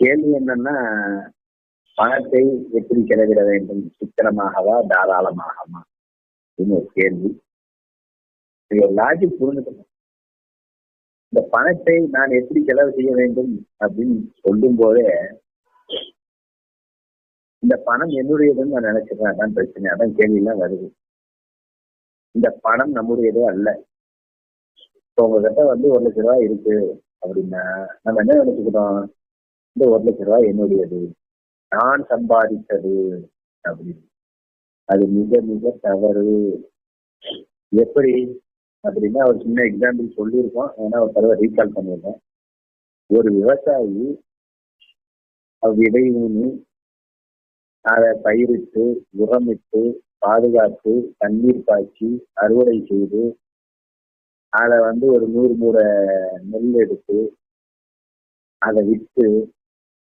கேள்வி என்னன்னா பணத்தை எப்படி செலவிட வேண்டும்? சித்திரமாகவா தாராளமாகவா? அப்படின்னு ஒரு கேள்வி. லாஜிக் புரிஞ்சுக்கணும். இந்த பணத்தை நான் எப்படி செலவு செய்ய வேண்டும் அப்படின்னு சொல்லும் போதே இந்த பணம் என்னுடையதுன்னு நான் நினைச்சிருக்கேன் அதான் பிரச்சனை. அதான் கேள்வியெல்லாம் வருது. இந்த பணம் நம்முடையதே அல்ல. இப்போ உங்ககிட்ட வந்து ஒரு லட்ச ரூபாய் இருக்கு அப்படின்னா நம்ம என்ன நினைச்சுக்கிறோம் இந்த ஒரு லட்ச ரூபாய் என்னுடையது. நான் சம்பாதித்தது அப்படின்னு. அது மிக மிக தவறு. எப்படி? அப்படின்னா ஒரு சின்ன எக்ஸாம்பிள் சொல்லியிருக்கோம். ஏன்னா ஒரு தடவை ரீகால் பண்ணியிருக்கேன் ஒரு விவசாயி விதை ஊனி அதை பயிரிட்டு உரமிட்டு பாதுகாத்து தண்ணீர் பாய்ச்சி அறுவடை செய்து அதை வந்து ஒரு நூறு மூட நெல் எடுத்து அதை விற்று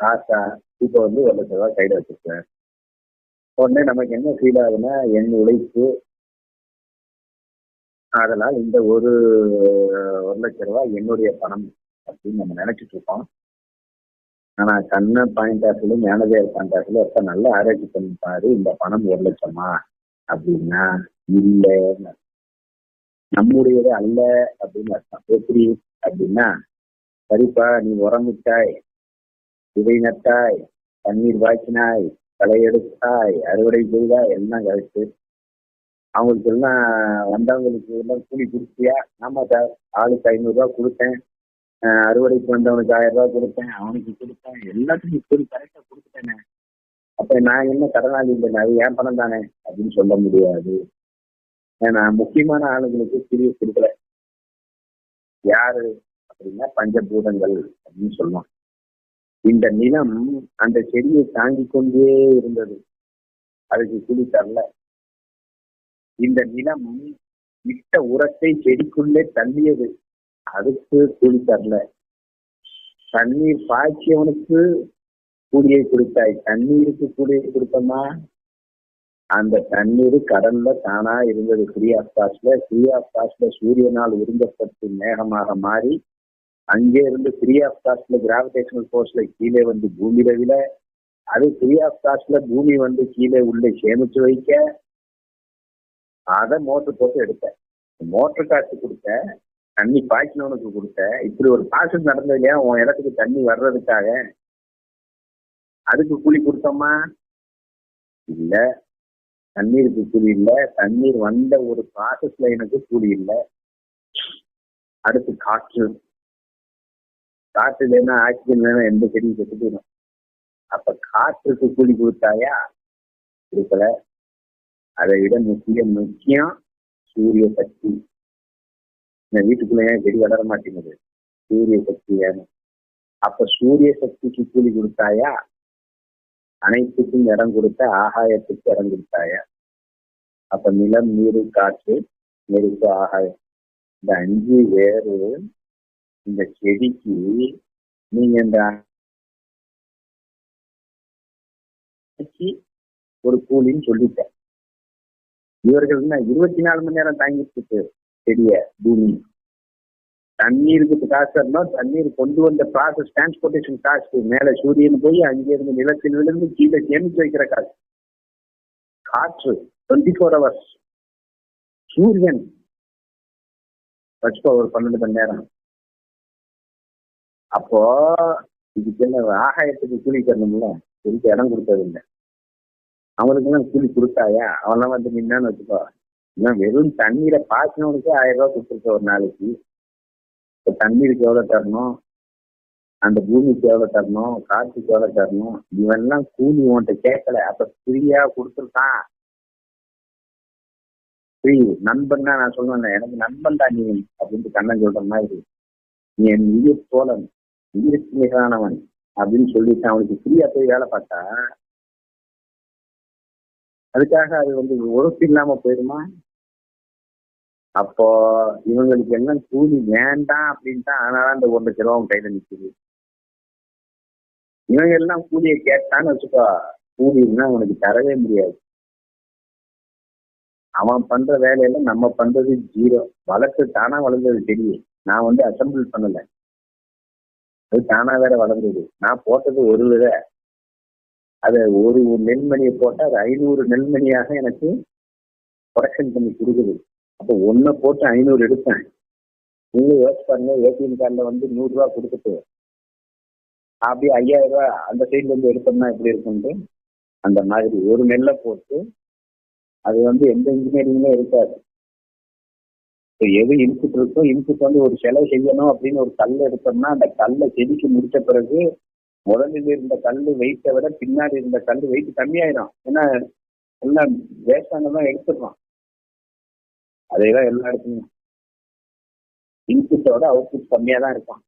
காசா இப்போ வந்து ஒரு லட்ச ரூபாய் கையில் வச்சிருக்கேன் உடனே நமக்கு என்ன ஃபீல் ஆகுதுன்னா என் உழைப்பு அதனால் இந்த ஒரு ஒரு லட்ச ரூபாய் என்னுடைய பணம் அப்படின்னு நம்ம நினைச்சிட்டு இருக்கோம். ஆனா கண்ண பாயிண்ட் ஆஃப்ல மேனேஜர் பாயிண்ட் ஆஃப்ல ஒருத்தர் நல்ல ஆராய்ச்சி பண்ணிப்பாரு இந்த பணம் ஒரு லட்சமா அப்படின்னா இல்ல. நம்முடையது அல்ல அப்படின்னு அர்த்தம். எப்படி அப்படின்னா சரிப்பா நீ உரமிட்டாய். விதை நட்டாய் தண்ணீர் பாய்ச்சினாய் களை எடுத்தாய் அறுவடை செய்தாய் எல்லாம் கழிச்சு அவங்களுக்கு எல்லாம் வந்தவங்களுக்கு எல்லாம் கூலி கொடுத்தியா? ஆமா சார் ஆளுக்கு ஐநூறுரூவா கொடுத்தேன். அறுவடைக்கு வந்தவனுக்கு ஆயிரம் ரூபாய் கொடுத்தேன் அவனுக்கு கொடுத்தேன். எல்லாத்துக்கும் இப்படி கரெக்டாக கொடுத்துட்டேனே. அப்ப நான் என்ன கடனாளி இல்லை அது ஏன் பணம் தானே? அப்படின்னு சொல்ல முடியாது. ஏன்னா முக்கியமான ஆளுங்களுக்கு பிரிவு கொடுக்கல. யாரு அப்படின்னா பஞ்சபூதங்கள் அப்படின்னு சொல்லலாம் இந்த நிலம் அந்த செடியை தாங்கி கொண்டே இருந்தது. அதுக்கு குழி தரல. இந்த நிலம் இட்ட உரத்தை செடிக்குள்ளே தள்ளியது. அதுக்கு கூலி தரல. தண்ணீர் பாய்ச்சியவனுக்கு கூலியை கொடுத்தாய். தண்ணீருக்கு கூலியை கொடுத்தமா அந்த தண்ணீர் கடல்ல தானா இருந்தது. ஃப்ரீ ஆஃப் காஸ்ட்ல ஃப்ரீ ஆஃப் காஸ்ட்ல சூரியனால் உறிஞ்சப்பட்டு மேகமாக மாறி அங்கே இருந்து ஃப்ரீ ஆஃப் காஸ்ட்ல கிராவிடேஷனல் ஃபோர்ஸ்ல கீழே வந்து பூமி ரவில அது ஃப்ரீ ஆஃப் காஸ்ட்ல பூமி வந்து கீழே உள்ளே சேமிச்சு வைக்க அதை மோட்டர் போட்டு எடுத்தேன் மோட்டர் காசு கொடுத்த தண்ணி பாய்ச்சினவனுக்கு கொடுத்த. இப்படி ஒரு ப்ராசஸ் நடந்தது இல்லையா? உன் இடத்துக்கு தண்ணி வர்றதுக்காக. அதுக்கு கூலி கொடுத்தோமா? இல்ல. தண்ணீருக்கு கூலி இல்ல. தண்ணீர் வந்த ஒரு ப்ராசஸ் லைனுக்கு கூலி இல்லை. அடுத்து காற்று காற்று இல்லைன்னா ஆக்சிஜன் இல்லைன்னா எந்த செடியும் செத்து போயிடும். அப்ப காற்றுக்கு கூலி கொடுத்தாயா? கொடுக்கல. அதை விட முக்கிய முக்கியம் சூரிய சக்தி. இந்த வீட்டுக்குள்ள ஏன் செடி வளர மாட்டேங்குது. சூரிய சக்தி வேணும். அப்ப சூரிய சக்திக்கு கூலி கொடுத்தாயா? அனைத்துக்கும் இடம் கொடுத்த ஆகாயத்துக்கு இடம் கொடுத்தாயா? அப்ப நிலம் நீர் காற்று நெருப்பு ஆகாயம். இந்த அஞ்சு வேறு இந்த செடிக்கு நீங்க இந்த ஒரு கூலின்னு சொல்லிட்டேன். இவர்கள் என்ன இருபத்தி நாலு மணி நேரம் தாங்கிட்டு செடிய பூமி. தண்ணீருக்கு காசு தரணும் தண்ணீர் கொண்டு வந்த ப்ராசஸ் டிரான்ஸ்போர்டேஷன் காசு மேல சூரியன் போய் அங்கிருந்து நிலத்தில் விழுந்து கீழே சேமிச்சு வைக்கிற காசு. காற்று டுவெண்ட்டி ஃபோர் ஹவர்ஸ் சூரியன் வச்சுக்கோ ஒரு பன்னெண்டு மணி நேரம். அப்போ இதுக்கு என்ன ஆகாயத்துக்கு கூலி தரணும்ல? இதுக்கு இடம் கொடுத்ததில்லை? அவனுக்குலாம் கூலி கொடுத்தாயா? அவன்லாம் வந்து நின்னான்னு வச்சுக்கோ. இன்னும் வெறும் தண்ணீரை பாய்ச்சினவனுக்கே ஆயிரம் ரூபாய் கொடுத்துருக்க ஒரு நாளைக்கு. இப்போ தண்ணீருக்கு எவ்வளோ தரணும்? அந்த பூமிக்கு எவ்வளோ தரணும்? காற்றுக்கு எவ்வளோ தரணும்? இவன்லாம் கூலி உன்கிட்ட கேட்கல. அப்போ ஃப்ரீயா கொடுத்துருக்கான். ஃப்ரீ. நண்பன் தான் நான் சொல்லுவேன். எனக்கு நண்பன் தான் நீ அப்படின்ட்டு கண்ணன் சொல்ற மாதிரி. நீ என் உயிர் போலன் உயிருக்கு மிகானவன் அப்படின்னு சொல்லிட்டு அவனுக்கு ஃப்ரீயா போய் வேலை பார்த்தா அதுக்காக அது வந்து உழைப்பு இல்லாம போயிடுமா அப்போ இவங்களுக்கு எல்லாம் கூலி வேண்டாம் அப்படின்ட்டு அதனால அந்த ஒரு லட்ச ரூபா கையில நிற்குது இவங்க எல்லாம் கூலியை கேட்டான்னு வச்சுக்கோ கூலின்னா அவனுக்கு தரவே முடியாது. அவன் பண்ற வேலையில நம்ம பண்றது ஜீரோ வளர்த்து தானா வளர்ந்தது தெரியும். நான் வந்து அசம்பிள் பண்ணல. அது தானா வேற வளர்ந்தது. நான் போட்டது ஒரு வித. அதை ஒரு நெல்மணியை போட்டா அது ஐநூறு நெல்மணியாக எனக்கு ப்ரொடக்ஷன் பண்ணி கொடுக்குது. அப்போ ஒன்ன போட்டு ஐநூறு எடுப்பேன் நீங்க யோசிச்சு பாருங்க ஏடிஎம் கார்டில் வந்து நூறு ரூபா கொடுத்துட்டு அப்படியே ஐயாயிரம் ரூபா அந்த சைட்ல இருந்து எடுத்தோம்னா எப்படி இருக்கும்ட்டு அந்த மாதிரி ஒரு நெல்லை போட்டு அது வந்து எந்த இன்ஜினியரிங்மே இருக்காது. எது இன்புட் இருக்கோ இன்புட் வந்து ஒரு சிலை செய்யணும் அப்படின்னு ஒரு கல் எடுத்தோம்னா அந்த கல்லை செதுக்கி முடிச்ச பிறகு முதலில் இருந்த கல் வெயிட்டை விட பின்னாடி இருந்த கல் வெயிட் கம்மியாயிடும் ஏன்னா எல்லாம் வேஸ்டானதான் எடுத்துடுறோம் அதேதான் எல்லா இடத்துலையும். இன்புட்டோட அவுட்புட் கம்மியா தான் இருக்கும்.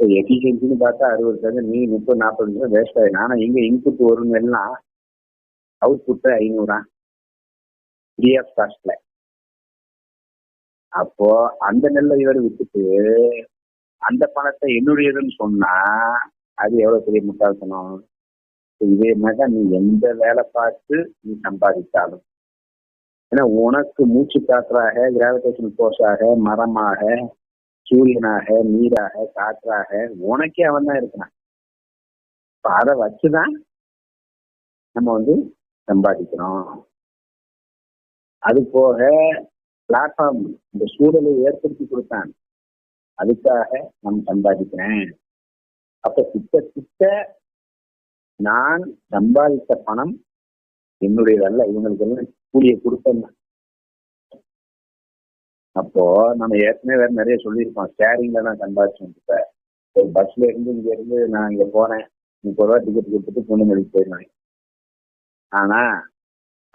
ஸோ எஃபிஷியன்சின்னு பார்த்தா அறுபது சதவீதம் நீ முப்பது நாற்பது நிமிஷம் வேஸ்ட் ஆயிடும் ஆனால் இங்கே இன்புட் ஒரு எல்லாம் அவுட்புட்டு ஐநூறா ஃப்ரீ ஆஃப் காஸ்ட்ல அப்போ அந்த நெல்லை இவர் விட்டுட்டு அந்த பணத்தை என்னுடையதுன்னு சொன்னா அது எவ்வளவு பெரிய முட்டாள்தனம்? இதே மாதிரி நீ எந்த வேலை பார்த்து நீ சம்பாதித்தாலும் ஏன்னா உனக்கு மூச்சு காற்றாக கிராவிடேஷன் போர்ஸாக மரமாக சூரியனாக நீராக காற்றாக உனக்கே அவன் தான் இருக்கிறான். இப்ப அதை வச்சுதான் நம்ம வந்து சம்பாதிக்கிறோம். அது போக பிளாட்ஃபார்ம் இந்த சூழலை ஏற்படுத்தி கொடுத்தான். அதுக்காக நான் சம்பாதிக்கிறேன். அப்ப கிட்ட கிட்ட நான் சம்பாதித்த பணம் என்னுடையதல்ல இவங்களுக்கு எல்லாம் கூலியை கொடுத்தேன் அப்போ நம்ம ஏற்கனவே வேற நிறைய சொல்லியிருக்கோம். ஷேரிங்ல தான் சம்பாதிச்சோம் இப்ப ஒரு பஸ்ல இருந்து இங்க இருந்து நான் இங்க போறேன். முப்பது ரூபா டிக்கெட் கொடுத்துட்டு பொண்ணு மணிக்கு போயிருந்தேன் ஆனா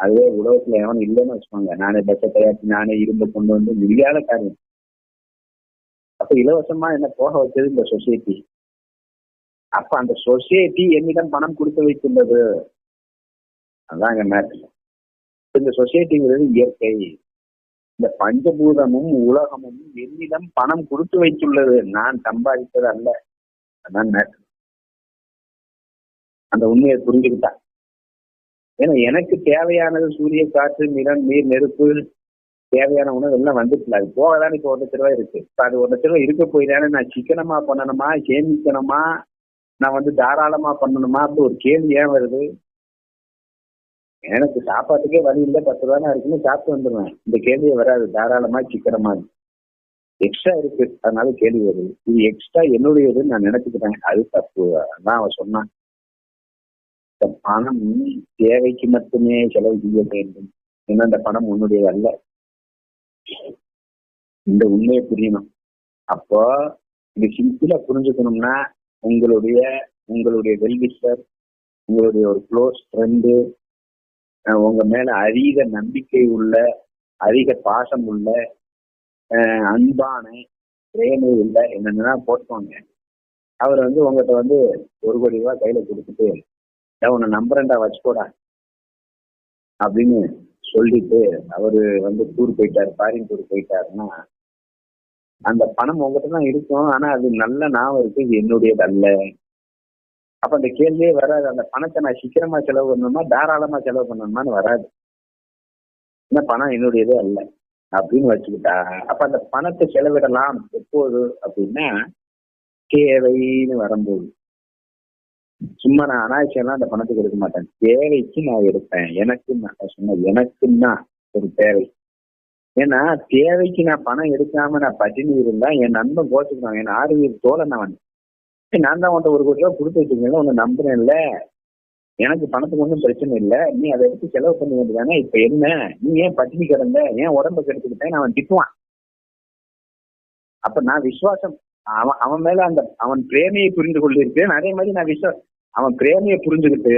அதுவே உலகத்துல எவன் இல்லைன்னு வச்சுக்கோங்க. நானே பஸ்ஸை தயாரிச்சு நானே இரும்பு கொண்டு வந்து முடியாத காரியம். அப்ப இலவசமா என்ன போக வச்சது இந்த சொசைட்டி அப்ப அந்த சொசைட்டி என்னிடம் பணம் கொடுத்து வைத்துள்ளது. அதாங்க மேட்ரு இந்த சொசைட்டிங்கிறது இயற்கை. இந்த பஞ்சபூதமும் உலகமும் என்னிடம் பணம் கொடுத்து வைத்துள்ளது. நான் சம்பாதித்தது அல்ல. அதான் மேட்ரு அந்த உண்மையை புரிஞ்சுக்கிட்டா. ஏன்னா எனக்கு தேவையானது சூரிய காற்று நிலம் நீர் நெருப்பு தேவையான உணவு எல்லாம் வந்துட்டுல அது போகதான் இப்போ ஒரு லட்ச ரூபாய் இருக்கு. இப்போ அது ஒரு லட்ச ரூபாய் இருக்க போய் நான் சிக்கனமா பண்ணணுமா சேமிக்கணுமா நான் வந்து தாராளமா பண்ணணுமா அப்படி ஒரு கேள்வி ஏன் வருது? எனக்கு சாப்பாட்டுக்கே வழி இல்லை பத்து ரூபா இருக்குன்னு சாப்பிட்டு வந்துடுவேன் இந்த கேள்வியே வராது. தாராளமா சிக்கனமா. எக்ஸ்ட்ரா இருக்கு. அதனால கேள்வி வருது. இது எக்ஸ்ட்ரா என்னுடையதுன்னு நான் நினைச்சுக்கிட்டேன். அது தப்பு. அதான் அவன் சொன்னான். இந்த பணம் தேவைக்கு மட்டுமே செலவு செய்ய வேண்டும். ஏன்னா அந்த பணம் உன்னுடையது அல்ல இந்த உண்மையை புரியணும். அப்போ இது சிம்பிளா புரிஞ்சுக்கணும்னா உங்களுடைய உங்களுடைய வெல்விஷர் உங்களுடைய ஒரு க்ளோஸ் ஃப்ரெண்டு உங்க மேல அதிக நம்பிக்கை உள்ள அதிக பாசம் உள்ள அன்பான பிரேமை உள்ள என்னென்னா போட்டுக்கோங்க. அவர் வந்து உங்ககிட்ட வந்து ஒரு கோடி ரூபாய் கையில கொடுத்துட்டு உன்னை நம்புறேன்டா வச்சுக்கோடா அப்படின்னு சொல்லிட்டு அவரு வந்து டூர் போயிட்டாரு ஃபாரின் டூர் போயிட்டாருன்னா அந்த பணம் உங்ககிட்ட தான் இருக்கும் ஆனா அது நல்ல ஞாபகம் இருக்கு இது என்னுடையது அல்ல. அப்ப அந்த கேள்வியே வராது அந்த பணத்தை நான் சீக்கிரமா செலவு பண்ணணுமா தாராளமா செலவு பண்ணணுமான்னு வராது. என்ன பணம் என்னுடையதே அல்ல அப்படின்னு வச்சுக்கிட்டா அப்ப அந்த பணத்தை செலவிடலாம் எப்போது அப்படின்னா தேவைன்னு வரும்போது. சும்மா நான் அனாவசியம்லாம் அந்த பணத்தை கொடுக்க மாட்டேன். தேவைக்கு நான் எடுப்பேன். எனக்கு நான் சொன்ன எனக்குன்னா ஒரு தேவை. ஏன்னா தேவைக்கு நான் பணம் எடுக்காம நான் பட்டினி இருந்தா என் நண்பன் கோச்சுக்கிறான் என் ஆறுவீர் தோழன் அவன். நான் தான் உன்ட்ட ஒரு கோடி ரூபா கொடுத்து வச்சிருக்கேன் உன்னை இல்ல எனக்கு பணத்துக்கு ஒன்றும் பிரச்சனை இல்லை. நீ அதை எடுத்து செலவு பண்ண வேண்டியதானே? இப்ப என்ன? நீ ஏன் பட்டினி கிடந்த? ஏன் உடம்ப கெடுத்துக்கிட்டேன் அவன் திட்டுவான். அப்ப நான் விசுவாசம் அவன் அவன் மேல அந்த அவன் பிரேமையை புரிந்து கொண்டிருக்கேன் அதே மாதிரி நான் விஸ்வா அவன் பிரேமையை புரிஞ்சுக்கிட்டு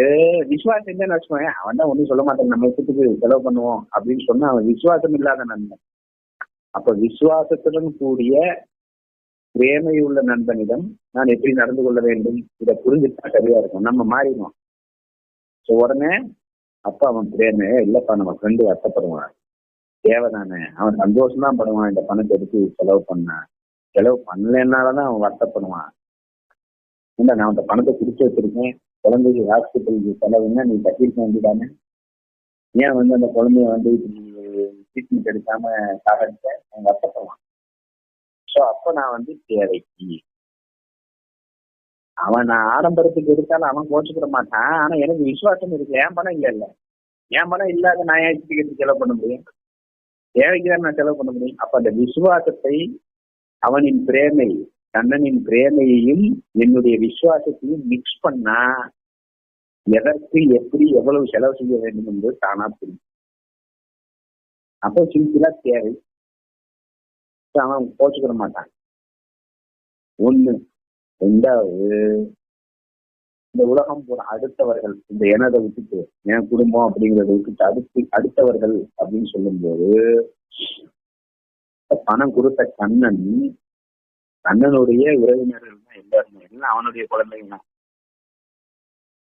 விசுவாசம் என்னன்னு வச்சுக்கோங்க அவன் தான் ஒன்றும் சொல்ல மாட்டான். நம்ம இஷ்டத்துக்கு செலவு பண்ணுவோம் அப்படின்னு சொன்னா அவன் விசுவாசம் இல்லாத நண்பன். அப்ப விசுவாசத்துடன் கூடிய பிரேமையுள்ள நண்பனிடம் நான் எப்படி நடந்து கொள்ள வேண்டும்? இதை புரிஞ்சுட்டா சரியா இருக்கும். நம்ம மாறிடுவோம். ஸோ உடனே அப்ப அவன் பிரேமைய இல்லப்பா நம்ம ஃப்ரெண்டு வருத்தப்படுவான் தேவைதானே. அவன் சந்தோஷம் தான் படுவான். இந்த பணத்தை எடுத்து செலவு பண்ணான் செலவு பண்ணலனாலதான் அவன் வருத்தப்படுவான். இல்லை நான் அந்த பணத்தை பிடிச்சி வச்சிருக்கேன்? குழந்தைக்கு ஹாஸ்பிட்டலுக்கு செலவுன்னா நீ கட்டிருக்க வேண்டியதானே? ஏன் வந்து அந்த குழந்தைய வந்து ட்ரீட்மெண்ட் எடுக்காம சாகடிச்ச? அவன் வருத்தப்படுவான். ஸோ அப்போ நான் வந்து தேவைக்கு அவன் நான் ஆடம்பரத்துக்கு எடுத்தாலும் அவன் கோச்சுக்கிட மாட்டான். ஆனா எனக்கு விசுவாசம் இருக்கு. ஏன் பணம் இல்ல இல்ல. என் பணம் இல்லாத நான் ஏன் செலவு பண்ண முடியும்? தேவைக்கு தான் நான் செலவு பண்ண முடியும். அப்ப அந்த விசுவாசத்தை அவனின் பிரேமை கண்ணனின் பிரேமையையும் என்னுடைய விசுவாசத்தையும் மிக்ஸ் பண்ணா எதற்கு எப்படி எவ்வளவு செலவு செய்ய வேண்டும் என்று தானா புரியும். அப்போ சிம்பிளா தேவை. அவன் கோச்சுக்கிற மாட்டான். ஒண்ணு. ரெண்டாவது இந்த உலகம் போற அடுத்தவர்கள் இந்த எனதை விட்டுட்டு என் குடும்பம் அப்படிங்கறத விட்டுட்டு அடுத்து அடுத்தவர்கள் அப்படின்னு சொல்லும்போது பணம் கொடுத்த கண்ணன் கண்ணனுடைய உறவினர்கள் தான் எல்லாருமே எல்லாம் அவனுடைய குழந்தைங்க தான்.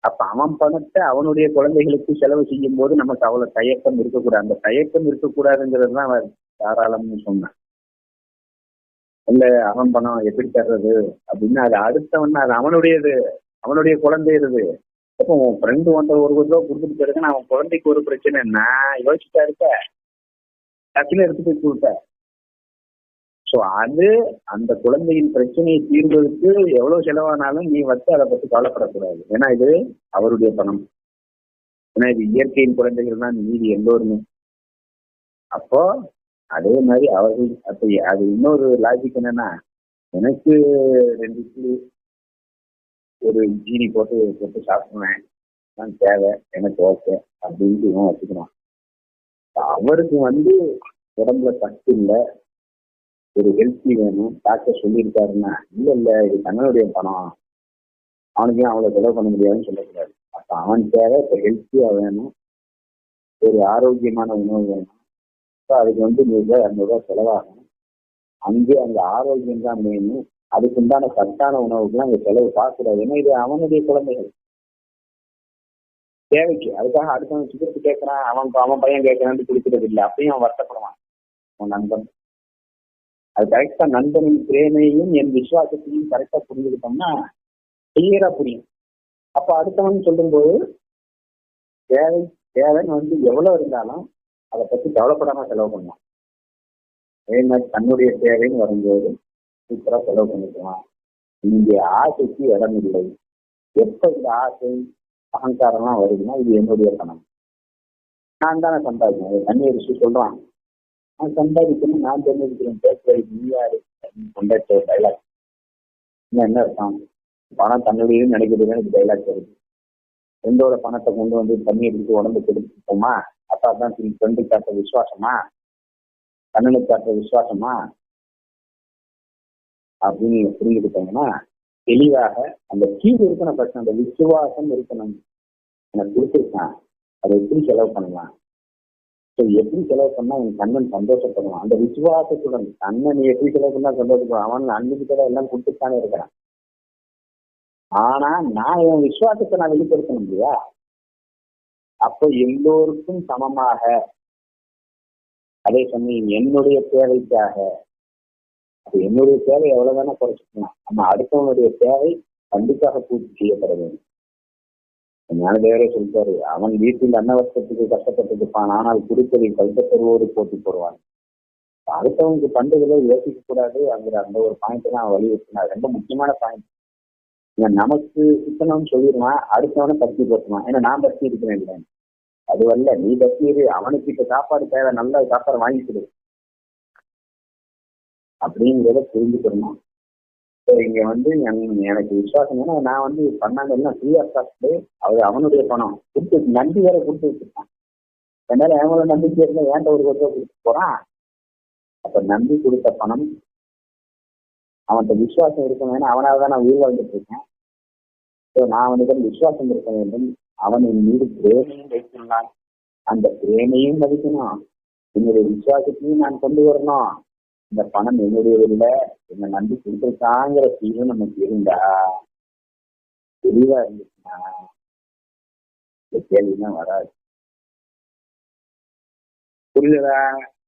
அப்ப அவன் பணத்தை அவனுடைய குழந்தைகளுக்கு செலவு செய்யும் போது நமக்கு அவ்வளவு தயக்கம் இருக்கக்கூடாது. அந்த தயக்கம் இருக்கக்கூடாதுங்கிறது தான் அவன் தாராளம்னு சொன்னான். இல்ல அவன் பணம் எப்படி தர்றது? அப்படின்னு அது அடுத்தவன் அது அவனுடையது அவனுடைய குழந்தையது அப்போ உன் ஃப்ரெண்டு வந்த ஒரு ரூபா கொடுத்துட்டு போயிருக்கேன் அவன் குழந்தைக்கு ஒரு பிரச்சனை நான் யோசிச்சுட்டா இருக்க? டக்குன்னு எடுத்து போய் கொடுத்த. ஸோ அது அந்த குழந்தையின் பிரச்சனையை தீர்வதற்கு எவ்வளவு செலவானாலும் நீ வந்து அதை பத்தி கவலைப்படக்கூடாது. ஏன்னா இது அவருடைய பணம். ஏன்னா இது இயற்கையின் குழந்தைகள் தான் மீதி எல்லோருமே. அப்போ அதே மாதிரி அவர்கள் அப்ப அது இன்னொரு லாஜிக் என்னன்னா எனக்கு ரெண்டு இட்லி ஒரு ஜீனி போட்டு போட்டு சாப்பிடுவேன். நான் தேவை எனக்கு ஓகே அப்படின்ட்டு இவன் வச்சுக்கிறான். அவருக்கு வந்து உடம்புல சக்தி இல்லை. ஒரு ஹெல்த்தி வேணும். டாக்டர் சொல்லியிருக்காருன்னா இல்ல இல்ல இது தங்களுடைய பணம். அவனுக்கு அவ்வளவு செலவு பண்ண முடியாதுன்னு சொல்லக்கூடாது. அப்ப அவன் தேவை இப்ப ஹெல்த்தியா வேணும். ஒரு ஆரோக்கியமான உணவு வேணும். ஸோ அதுக்கு வந்து நூறுபா இரநூறுவா செலவாகும். அங்கே அந்த ஆரோக்கியம் தான் வேணும் அதுக்கு உண்டான சத்தான உணவுக்குலாம் அங்கே செலவு பார்க்கக்கூடாது. ஏன்னா இது அவனுடைய குழந்தைகள். தேவைக்கு. அதுக்காக அடுத்தவன் சிகரெட் கேட்கறான் அவன் அவன் பையன் கேட்கறான்னு குடிக்கிறது இல்லை அப்பயும் அவன் வருத்தப்படுவான். அவன் நண்பன். அது கரெக்டா நண்பனின் பிரேமையும் என் விசுவாசத்தையும் கரெக்டா புரிஞ்சுக்கிட்டோம்னா கிளியரா புரியும். அப்ப அடுத்தவன் சொல்லும்போது தேவை தேவைன்னு வந்து எவ்வளவு இருந்தாலும் அதை பத்தி கவலைப்படாம செலவு பண்ணலாம். அதே மாதிரி தன்னுடைய தேவைன்னு வரும்போது சூப்பரா செலவு பண்ணிக்கலாம். இங்கே ஆசைக்கு இடம் இல்லை. எப்ப இந்த ஆசை அகங்காரம்லாம் வருதுன்னா இது என்னுடைய பணம். நான் தானே சம்பாதிக்கணும். தண்ணி அடிச்சு சொல்றான் நான் சம்பாதிக்கணும் நான் தெரிஞ்சுக்கிறேன் பேசுறது நீ யாரு? கொண்டாட்ட டைலாக் இன்னும் என்ன அர்த்தம் பணம் தன்னுடைய நினைக்கிறதுன்னு எனக்கு டைலாக் வருது. ஃப்ரெண்டோட பணத்தை கொண்டு வந்து தண்ணி அடிச்சு உடம்பு கெடுத்துப்போமா அப்பா தான் ஃப்ரெண்டு காட்டுற விசுவாசமா? கண்ணனுக்கு காட்டுற விசுவாசமா? அப்படின்னு நீங்க புரிஞ்சுக்கிட்டீங்கன்னா தெளிவாக அந்த கீழ் இருக்கணும் பிரச்சனை அந்த விசுவாசம் இருக்கணும். எனக்கு கொடுத்துருக்கான். அதை எப்படி செலவு பண்ணலாம்? ஸோ எப்படி செலவு பண்ணா என் கண்ணன் சந்தோஷப்படணும் அந்த விசுவாசத்துடன் கண்ணன் எப்படி செலவு பண்ணா சந்தோஷப்படும் அவன் அன்லிமிட்டடா எல்லாம் கொடுத்துட்டானே இருக்கிறான். ஆனா நான் என் விசுவாசத்தை நான் வெளிப்படுத்தணும் இல்லையா? அப்ப எல்லோருக்கும் சமமாக. அதே சமயம் என்னுடைய தேவைக்காக. அப்ப என்னுடைய தேவை எவ்வளவுதானே குறைச்சிக்கலாம். நம்ம அடுத்தவனுடைய தேவை கண்டிப்பாக பூர்த்தி செய்யப்பட வேண்டும். ஞானதேவரே சொல்லிட்டாரு அவன் வீட்டில் அன்னவர்த்தத்துக்கு கஷ்டப்பட்டு இருப்பான் ஆனால் குடிப்பதை கல்பத்தருவோடு போட்டி போடுவான். அடுத்தவனுக்கு பண்டுகளை யோசிக்க கூடாது அங்கிற அந்த ஒரு பாயிண்ட் தான் வலியுறுத்தினார். ரொம்ப முக்கியமான பாயிண்ட் நமக்கு சுத்தணும்னு சொல்லிடுவான் அடுத்தவனை பத்தி போட்டுவான் ஏன்னா நான் பத்தி இருக்கிறேன் இல்லை அது வரல நீ பத்தி இரு அவனுக்கு இப்ப சாப்பாடு தேவை நல்ல சாப்பாடு வாங்கிக்கிடு அப்படிங்கிறத புரிஞ்சுக்கணும். இங்க வந்து எனக்கு விசுவாசம் ஏன்னா நான் வந்து பண்ணாங்கன்னா ஃப்ரீ ஆஃப் காஸ்ட் அவர் அவனுடைய பணம் கொடுத்து நன்றி வேற கொடுத்து வச்சிருக்கான். அதனால அவங்கள நம்பிக்கை இருந்தா ஏன்ட்ட ஒரு ரூபாய் கொடுத்து போறான்? அப்ப நம்பி கொடுத்த பணம் அவன்கிட்ட விசுவாசம் இருக்கணும் ஏன்னா அவனால தான் நான் உயிர் வாழ்ந்துட்டு இருக்கேன். ஸோ நான் அவனிடம் விசுவாசம் இருக்க வேண்டும். அவன் என் மீது பிரேமையும் வைத்துள்ளான் அந்த பிரேமையும் மதிக்கணும். என்னுடைய விசுவாசத்தையும் நான் கொண்டு வரணும். இந்த பணம் என்னுடைய இல்லை. என்னை நம்பி கொடுத்துருக்காங்கிற ஃபீலும் நமக்கு இருந்தா தெளிவா இருந்துச்சுன்னா இந்த கேள்விதான் வராது. புரியுதா?